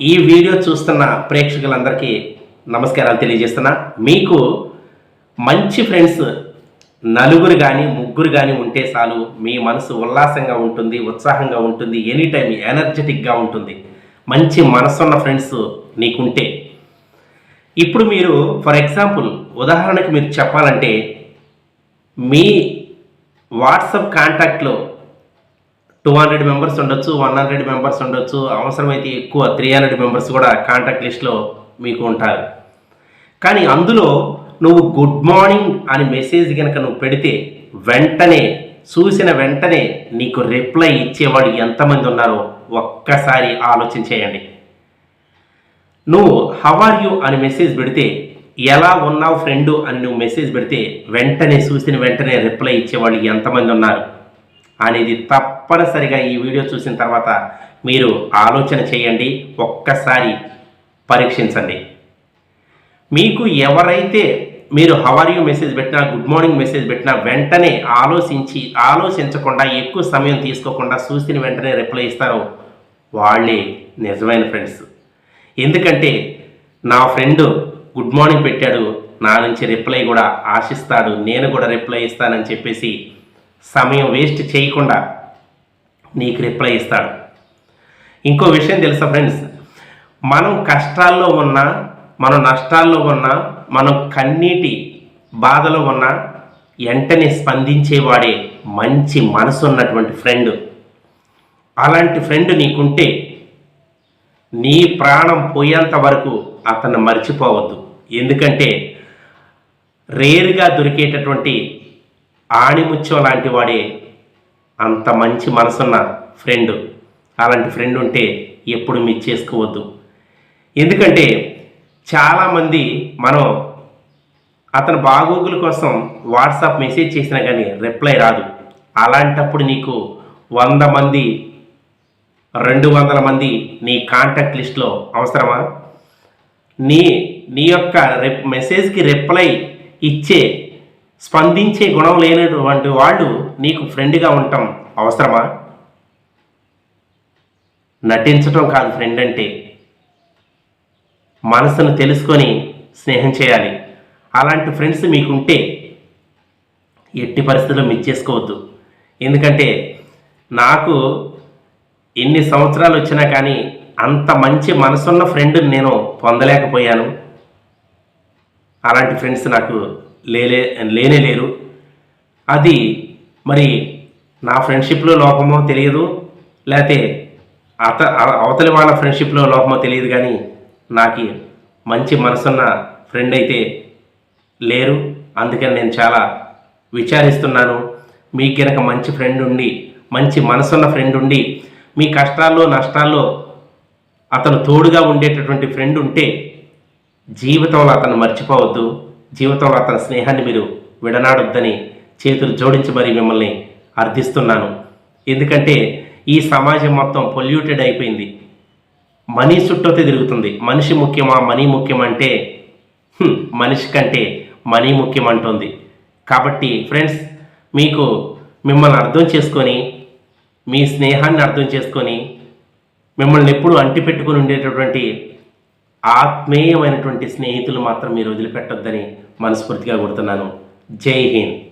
ఈ వీడియో చూస్తున్న ప్రేక్షకులందరికీ నమస్కారాలు తెలియజేస్తున్నా. మీకు మంచి ఫ్రెండ్స్ నలుగురు కానీ ముగ్గురు కానీ ఉంటే చాలు మీ మనసు ఉల్లాసంగా ఉంటుంది ఉత్సాహంగా ఉంటుంది ఎనీ టైం ఎనర్జెటిక్గా ఉంటుంది. మంచి మనసున్న ఫ్రెండ్స్ నీకుంటే. ఇప్పుడు మీరు ఫర్ ఎగ్జాంపుల్ ఉదాహరణకు మీరు చెప్పాలంటే మీ వాట్సప్ కాంటాక్ట్లో టూ హండ్రెడ్ మెంబర్స్ ఉండొచ్చు వన్ హండ్రెడ్ మెంబర్స్ ఉండొచ్చు. అవసరమైతే ఎక్కువ త్రీ హండ్రెడ్ మెంబర్స్ కూడా కాంటాక్ట్ లిస్ట్లో మీకు ఉంటారు. కానీ అందులో నువ్వు గుడ్ మార్నింగ్ అని మెసేజ్ కనుక నువ్వు పెడితే వెంటనే చూసిన వెంటనే నీకు రిప్లై ఇచ్చేవాడు ఎంతమంది ఉన్నారో ఒక్కసారి ఆలోచన చేయండి. నువ్వు హవ్ ఆర్ యూ అని మెసేజ్ పెడితే ఎలా ఉన్నావు ఫ్రెండు అని నువ్వు మెసేజ్ పెడితే వెంటనే చూసిన వెంటనే రిప్లై ఇచ్చేవాళ్ళు ఎంతమంది ఉన్నారు అనేది తప్పనిసరిగా ఈ వీడియో చూసిన తర్వాత మీరు ఆలోచన చేయండి ఒక్కసారి పరీక్షించండి. మీకు ఎవరైతే మీరు హవర్ యూ మెసేజ్ పెట్టినా గుడ్ మార్నింగ్ మెసేజ్ పెట్టినా వెంటనే ఆలోచించి ఆలోచించకుండా ఎక్కువ సమయం తీసుకోకుండా చూసిన వెంటనే రిప్లై ఇస్తారో వాళ్ళే నిజమైన ఫ్రెండ్స్ ఎందుకంటే నా ఫ్రెండ్ గుడ్ మార్నింగ్ పెట్టాడు నా నుంచి రిప్లై కూడా ఆశిస్తాడు నేను కూడా రిప్లై ఇస్తానని చెప్పేసి సమయం వేస్ట్ చేయకుండా నీకు రిప్లై ఇస్తాడు. ఇంకో విషయం తెలుసా ఫ్రెండ్స్ మనం కష్టాల్లో ఉన్నా మనం నష్టాల్లో ఉన్నా మనం కన్నీటి బాధలో ఉన్నా వెంటనే స్పందించేవాడే మంచి మనసు ఉన్నటువంటి ఫ్రెండ్ అలాంటి ఫ్రెండ్ నీకుంటే నీ ప్రాణం పోయేంత వరకు అతన్ని మర్చిపోవద్దు. ఎందుకంటే రేరుగా దొరికేటటువంటి ఆణిముత్యం లాంటి వాడే అంత మంచి మనసున్న ఫ్రెండ్ అలాంటి ఫ్రెండ్ ఉంటే ఎప్పుడు మిస్ చేసుకోవద్దు. ఎందుకంటే చాలామంది మనం అతను బాగోగుల కోసం వాట్సాప్ మెసేజ్ చేసినా కానీ రిప్లై రాదు. అలాంటప్పుడు నీకు వంద మంది రెండు వందల మంది నీ కాంటాక్ట్ లిస్ట్లో అవసరమా? నీ నీ యొక్క రెప్ మెసేజ్కి రిప్లై ఇచ్చే స్పందించే గుణం లేనటువంటి వాళ్ళు నీకు ఫ్రెండ్గా ఉండటం అవసరమా? నటించటం కాదు ఫ్రెండ్ అంటే. మనసును తెలుసుకొని స్నేహం చేయాలి. అలాంటి ఫ్రెండ్స్ మీకుంటే ఎట్టి పరిస్థితుల్లో మిస్ చేసుకోవద్దు. ఎందుకంటే నాకు ఎన్ని సంవత్సరాలు వచ్చినా కానీ అంత మంచి మనసున్న ఫ్రెండ్ నేను పొందలేకపోయాను. అలాంటి ఫ్రెండ్స్ నాకు లేలే లేనే లేరు. అది మరి నా ఫ్రెండ్షిప్లో లోపమో తెలియదు. లేకపోతే అత అవతలి వాళ్ళ ఫ్రెండ్షిప్లో లోపమో తెలియదు కానీ నాకు మంచి మనసున్న ఫ్రెండ్ అయితే లేరు. అందుకని నేను చాలా విచారిస్తున్నాను. మీకు కనుక మంచి ఫ్రెండ్ ఉండి మంచి మనసున్న ఫ్రెండ్ ఉండి మీ కష్టాల్లో నష్టాల్లో అతను తోడుగా ఉండేటటువంటి ఫ్రెండ్ ఉంటే జీవితంలో అతను మర్చిపోవద్దు. జీవితంలో అతని స్నేహాన్ని మీరు విడనాడొద్దని చేతులు జోడించి మరీ మిమ్మల్ని అర్థిస్తున్నాను. ఎందుకంటే ఈ సమాజం మొత్తం పొల్యూటెడ్ అయిపోయింది. మనీ చుట్టూతే తిరుగుతుంది. మనిషి ముఖ్యమా మనీ ముఖ్యమంటే? మనిషి కంటే మనీ ముఖ్యం అంటుంది కాబట్టి ఫ్రెండ్స్ మీకు మిమ్మల్ని అర్థం చేసుకొని మీ స్నేహాన్ని అర్థం చేసుకొని మిమ్మల్ని ఎప్పుడు అంటిపెట్టుకుని ఉండేటటువంటి ఆత్మీయమైనటువంటి స్నేహితులు మాత్రం మీరు వదిలిపెట్టొద్దని మనస్ఫూర్తిగా కోరుతున్నాను. జై హింద్.